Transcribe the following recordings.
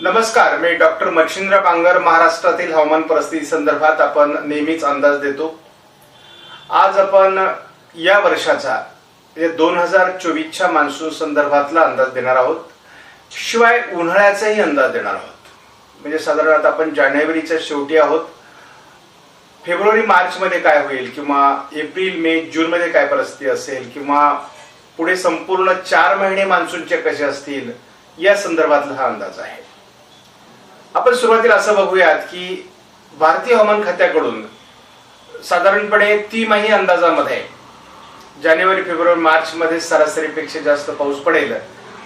नमस्कार मी डॉक्टर मच्छिंद्र पांगर महाराष्ट्रातील हवामान परिस्थिती संदर्भात आपण नेहमीच अंदाज देतो. आज आपण या वर्षाचा म्हणजे दोन हजार चोवीसच्या मान्सून संदर्भातला अंदाज देणार आहोत. शिवाय उन्हाळ्याचाही अंदाज देणार आहोत. म्हणजे साधारणतः आपण जानेवारीच्या शेवटी आहोत. फेब्रुवारी मार्चमध्ये काय होईल किंवा एप्रिल मे जूनमध्ये काय परिस्थिती असेल किंवा पुढे संपूर्ण चार महिने मान्सूनचे कसे असतील या संदर्भातला हा अंदाज आहे. आपण सुरुवातीला असं बघूयात की भारतीय हवामान खात्याकडून साधारणपणे तिमाही अंदाजामध्ये जानेवारी फेब्रुवारी मार्च मध्ये सरासरीपेक्षा जास्त पाऊस पडेल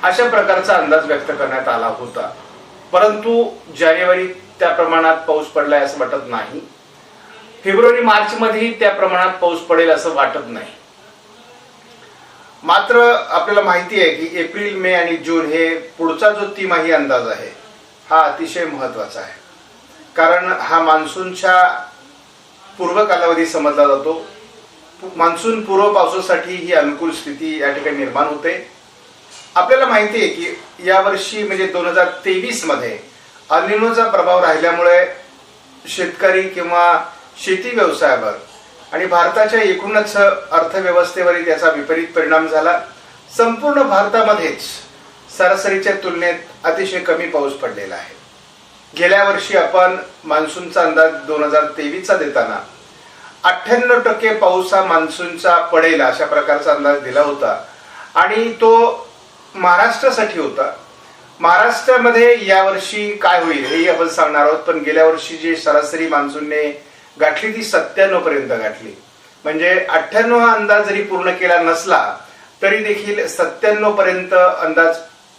अशा प्रकारचा अंदाज व्यक्त करण्यात आला होता. परंतु जानेवारी त्या प्रमाणात पाऊस पडलाय असं वाटत नाही. फेब्रुवारी मार्च मध्येही त्या प्रमाणात पाऊस पडेल असं वाटत नाही. मात्र आपल्याला माहिती आहे की एप्रिल मे आणि जून हे पुढचा जो तिमाही अंदाज आहे हा अतिशय महत्त्वाचा आहे. कारण हा मान्सूनच्या पूर्व कालावधी समजला जातो. मान्सून पूर्व पावसासाठी ही अनुकूल स्थिती या ठिकाणी निर्माण होते. आपल्याला माहिती आहे की यावर्षी म्हणजे दोन हजार तेवीसमध्ये अलिनोचा प्रभाव राहिल्यामुळे शेतकरी किंवा शेती व्यवसायावर आणि भारताच्या एकूणच अर्थव्यवस्थेवरील याचा विपरीत परिणाम झाला. संपूर्ण भारतामध्येच सरासरीच्या तुलनेत अतिशय कमी पाऊस पडलेला आहे. गेल्या वर्षी आपण मान्सूनचा अंदाज दोन हजार तेवीसचा देताना अठ्ठ्याण्णव टक्के पाऊस हा मान्सूनचा पडेल अशा प्रकारचा अंदाज दिला होता. आणि तो महाराष्ट्रासाठी होता. महाराष्ट्रामध्ये यावर्षी काय होईल हेही आपण सांगणार आहोत. पण गेल्या वर्षी जी सरासरी मान्सूनने गाठली ती सत्त्याण्णव पर्यंत गाठली. म्हणजे अठ्ठ्याण्णव हा अंदाज जरी पूर्ण केला नसला तरी देखील सत्त्याण्णव पर्यंत अंदाज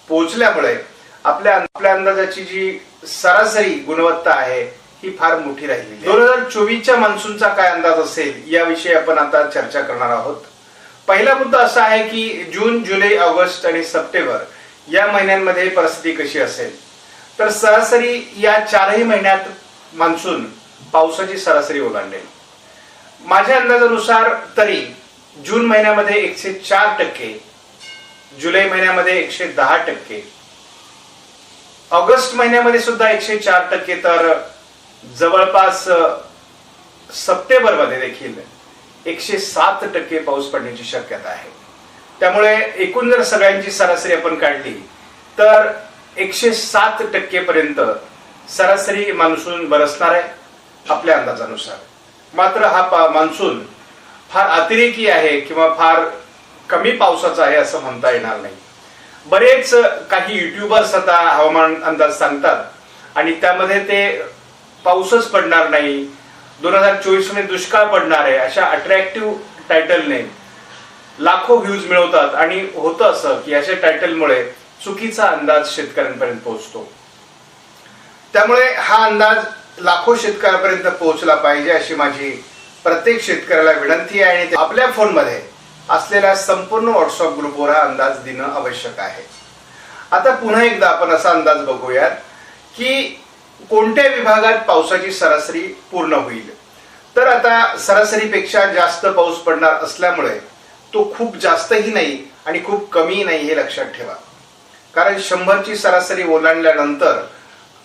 पोहोचल्यामुळे आपल्या आपल्या अंदाजाची जी सरासरी गुणवत्ता आहे ही फार मोठी राहिली दोन हजार चोवीसच्या मान्सूनचा काय अंदाज असेल याविषयी आपण आता चर्चा करणार आहोत. पहिला मुद्दा असा आहे की जून जुलै ऑगस्ट आणि सप्टेंबर या महिन्यांमध्ये परिस्थिती कशी असेल? तर सरासरी या चारही महिन्यात मान्सून पावसाची सरासरी ओलांडेल. माझ्या अंदाजानुसार तरी जून महिन्यामध्ये एकशे चार टक्के जुलै महिन्यामध्ये एकशे दहा टक्के. ऑगस्ट महिन्यामध्ये सुद्धा एकशे चार टक्के तर जवळपास सप्टेंबरमध्ये देखील एकशे सात टक्के पाऊस पडण्याची शक्यता आहे. त्यामुळे एकूण जर सगळ्यांची सरासरी आपण काढली तर एकशे सात टक्के पर्यंत सरासरी मान्सून बरसणार आहे आपल्या अंदाजानुसार. मात्र हा मान्सून फार अतिरेकी आहे किंवा फार कमी पावसाचा आहे असं म्हणता येणार नाही. बरेच काही युट्यूबर्स आता हवामान अंदाज सांगतात आणि त्यामध्ये ते पाऊसच पडणार नाही. दोन हजार चोवीसमध्ये दुष्काळ पडणार आहे अशा अट्रॅक्टिव्ह टायटलने लाखो व्ह्यूज मिळवतात आणि होतं असं की अशा टायटलमुळे चुकीचा अंदाज शेतकऱ्यांपर्यंत पोहोचतो. त्यामुळे हा अंदाज लाखो शेतकऱ्यांपर्यंत पोहोचला पाहिजे अशी माझी प्रत्येक शेतकऱ्याला विनंती आहे आणि आपल्या फोनमध्ये असलेल्या संपूर्ण व्हॉट्सअप ग्रुपवर हा अंदाज देणं आवश्यक आहे. आता पुन्हा एकदा आपण असा अंदाज बघूयात की कोणत्या विभागात पावसाची सरासरी पूर्ण होईल? तर आता सरासरीपेक्षा जास्त पाऊस पडणार असल्यामुळे तो खूप जास्तही नाही आणि खूप कमी नाही हे लक्षात ठेवा. कारण शंभरची सरासरी ओलांडल्यानंतर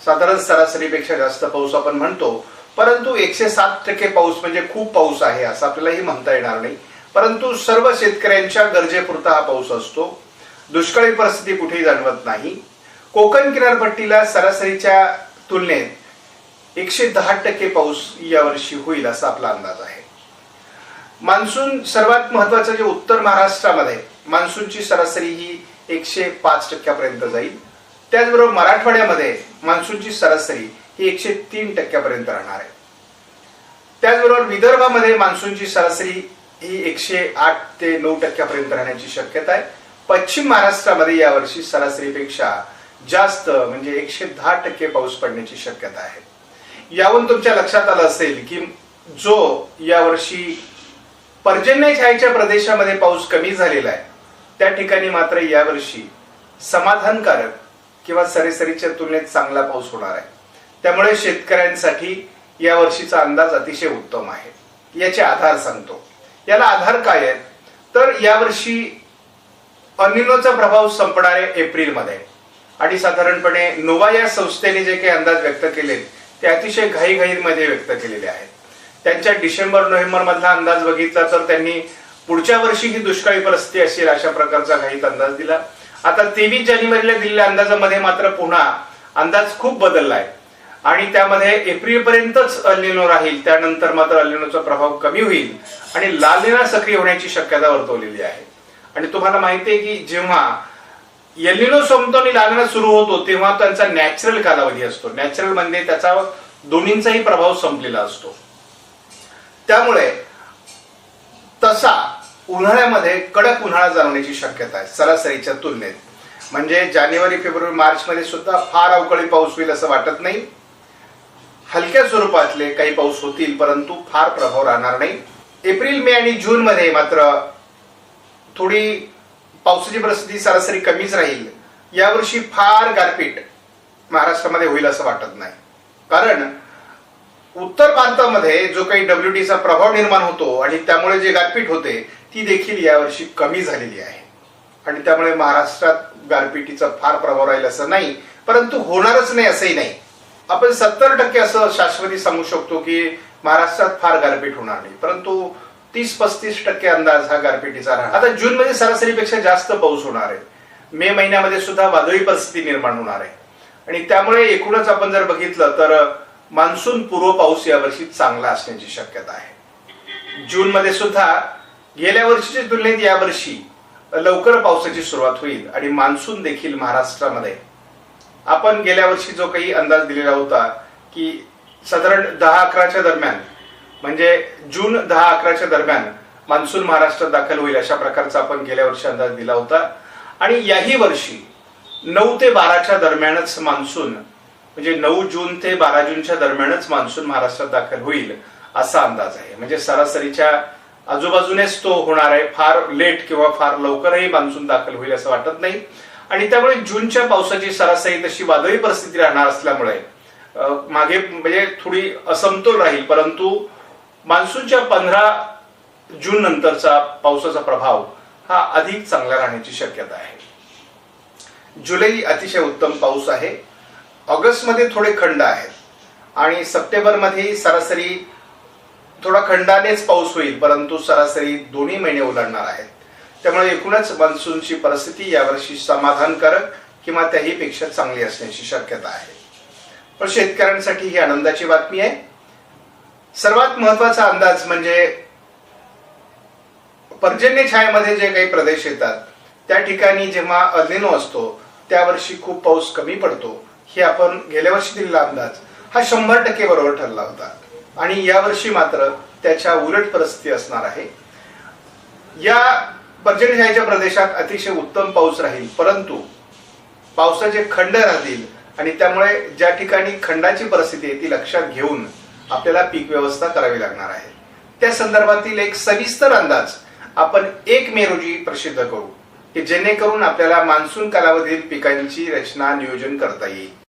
साधारण सरासरीपेक्षा जास्त पाऊस आपण म्हणतो परंतु एकशे सात टक्के पाऊस म्हणजे खूप पाऊस आहे असं आपल्यालाही म्हणता येणार नाही. परंतु सर्व शेतकऱ्यांच्या गरजेपुरता हा पाऊस असतो. दुष्काळी परिस्थिती कुठेही जाणवत नाही. कोकण किनारपट्टीला सरासरीच्या तुलनेत एकशे दहा टक्के पाऊस यावर्षी होईल असा आपला अंदाज आहे. मान्सून सर्वात महत्वाचं जे उत्तर महाराष्ट्रामध्ये मान्सूनची सरासरी ही एकशे पाच टक्क्यापर्यंत जाईल. त्याचबरोबर मराठवाड्यामध्ये मान्सूनची सरासरी ही एकशे तीन टक्क्यापर्यंत राहणार आहे. त्याचबरोबर विदर्भामध्ये मान्सूनची सरासरी ही एकशे आठ ते नऊ टक्क्यापर्यंत राहण्याची शक्यता आहे. पश्चिम महाराष्ट्रामध्ये यावर्षी सरासरीपेक्षा जास्त म्हणजे एकशे दहा टक्के पाऊस पडण्याची शक्यता आहे. यावरून तुमच्या लक्षात आलं असेल की जो यावर्षी पर्जन्य छायेच्या प्रदेशामध्ये पाऊस कमी झालेला आहे त्या ठिकाणी मात्र यावर्षी समाधानकारक किंवा सरेसरीच्या तुलनेत चांगला पाऊस होणार आहे. त्यामुळे शेतकऱ्यांसाठी या वर्षीचा अंदाज अतिशय उत्तम आहे. याचे आधार सांगतो. याला आधार काय आहे तर यावर्षी अनिनोचा प्रभाव संपणार आहे एप्रिलमध्ये. आणि साधारणपणे नोवा या संस्थेने जे काही अंदाज व्यक्त केले ते अतिशय घाईघाईमध्ये व्यक्त केलेले आहेत. त्यांच्या डिसेंबर नोव्हेंबर मधला अंदाज बघितला तर त्यांनी पुढच्या वर्षी ही दुष्काळी परिस्थिती असेल अशा प्रकारचा घाईत अंदाज दिला. आता तेवीस जानेवारीला दिलेल्या अंदाजामध्ये मात्र पुन्हा अंदाज खूप बदलला आहे. आणि त्यामध्ये एप्रिल पर्यंतच अलिनो राहील त्यानंतर मात्र अलिनोचा प्रभाव कमी होईल आणि लालिना सक्रिय होण्याची शक्यता वर्तवलेली आहे. आणि तुम्हाला माहिती आहे की जेव्हा एलिनो संपतो आणि लालिना सुरू होतो तेव्हा त्यांचा नॅचरल कालावधी असतो. नॅचरल म्हणजे त्याचा दोन्हींचाही प्रभाव संपलेला असतो. त्यामुळे तसा उन्हाळ्यामध्ये कडक उन्हाळा जाणवण्याची शक्यता आहे सरासरीच्या तुलनेत. म्हणजे जानेवारी फेब्रुवारी मार्च मध्ये सुद्धा फार अवकाळी पाऊस होईल असं वाटत नाही. हलक्या स्वरूपातले काही पाऊस होतील परंतु फार प्रभाव राहणार नाही. एप्रिल मे आणि जून मध्ये मात्र थोडी पावसाची परिस्थिती सरासरी कमीच राहील. यावर्षी फार गारपीट महाराष्ट्रामध्ये होईल असं वाटत नाही. कारण उत्तर भारतामध्ये जो काही डब्ल्यूटीचा प्रभाव निर्माण होतो आणि त्यामुळे जे गारपीट होते ती देखील यावर्षी कमी झालेली आहे. आणि त्यामुळे महाराष्ट्रात गारपिटीचा फार प्रभाव राहील असं नाही परंतु होणारच नाही असंही नाही. आपण सत्तर टक्के असं शाश्वती सांगू शकतो की महाराष्ट्रात फार गारपीट होणार नाही. परंतु तीस पस्तीस टक्के अंदाज हा गारपिटीचा राहणार. आता जून मध्ये सरासरीपेक्षा जास्त पाऊस होणार आहे. मे महिन्यामध्ये सुद्धा वादळी परिस्थिती निर्माण होणार आहे. आणि त्यामुळे एकूणच आपण जर बघितलं तर मान्सून पूर्व पाऊस यावर्षी चांगला असण्याची शक्यता आहे. जून मध्ये सुद्धा गेल्या वर्षीच्या तुलनेत यावर्षी लवकर पावसाची सुरुवात होईल आणि मान्सून देखील महाराष्ट्रामध्ये आपण गेल्या वर्षी जो काही अंदाज दिलेला होता की साधारण दहा अकराच्या दरम्यान म्हणजे जून दहा अकराच्या दरम्यान मान्सून महाराष्ट्रात दाखल होईल अशा प्रकारचा आपण गेल्या वर्षी अंदाज दिला होता. आणि याही वर्षी नऊ ते बाराच्या दरम्यानच मान्सून म्हणजे नऊ जून ते बारा जूनच्या दरम्यानच मान्सून महाराष्ट्रात दाखल होईल असा अंदाज आहे. म्हणजे सरासरीच्या आजूबाजूनेच तो होणार आहे. फार लेट किंवा फार लवकरही मान्सून दाखल होईल असं वाटत नाही. आणि त्यामुळे जूनच्या पावसाची सरासरी तशी वादळी परिस्थिती राहणार असल्यामुळे मागे म्हणजे थोडी असमतोल राहील परंतु मान्सूनच्या पंधरा जून नंतरचा पावसाचा प्रभाव हा अधिक चांगला राहण्याची शक्यता आहे. जुलै अतिशय उत्तम पाऊस आहे. ऑगस्टमध्ये थोडे खंड आहेत. आणि सप्टेंबरमध्ये सरासरी थोडा खंडानेच पाऊस होईल परंतु सरासरी दोन्ही महिने ओलांडणार आहेत. त्यामुळे एकूणच मान्सूनची परिस्थिती यावर्षी समाधानकारक किंवा त्याही पेक्षा चांगली असण्याची शक्यता आहे. पण शेतकऱ्यांसाठी ही आनंदाची बातमी आहे. सर्वात महत्त्वाचा अंदाज म्हणजे पर्जन्य छायामध्ये जे काही प्रदेश येतात त्या ठिकाणी जेव्हा अलिनो असतो त्यावर्षी खूप पाऊस कमी पडतो. हे आपण गेल्या वर्षी दिलेला अंदाज. हा शंभर टक्के बरोबर ठरला होता. आणि यावर्षी मात्र त्याच्या उलट परिस्थिती असणार आहे. या पर्जन्यछायाच्या प्रदेशात अतिशय उत्तम पाऊस राहील. परंतु पावसाचे खंड राहतील आणि त्यामुळे ज्या ठिकाणी खंडाची परिस्थिती आहे ती लक्षात घेऊन आपल्याला पीक व्यवस्था करावी लागणार आहे. त्या संदर्भातील एक सविस्तर अंदाज आपण एक मे रोजी प्रसिद्ध करू की जेणेकरून आपल्याला मान्सून कालावधीतील पिकांची रचना नियोजन करता येईल.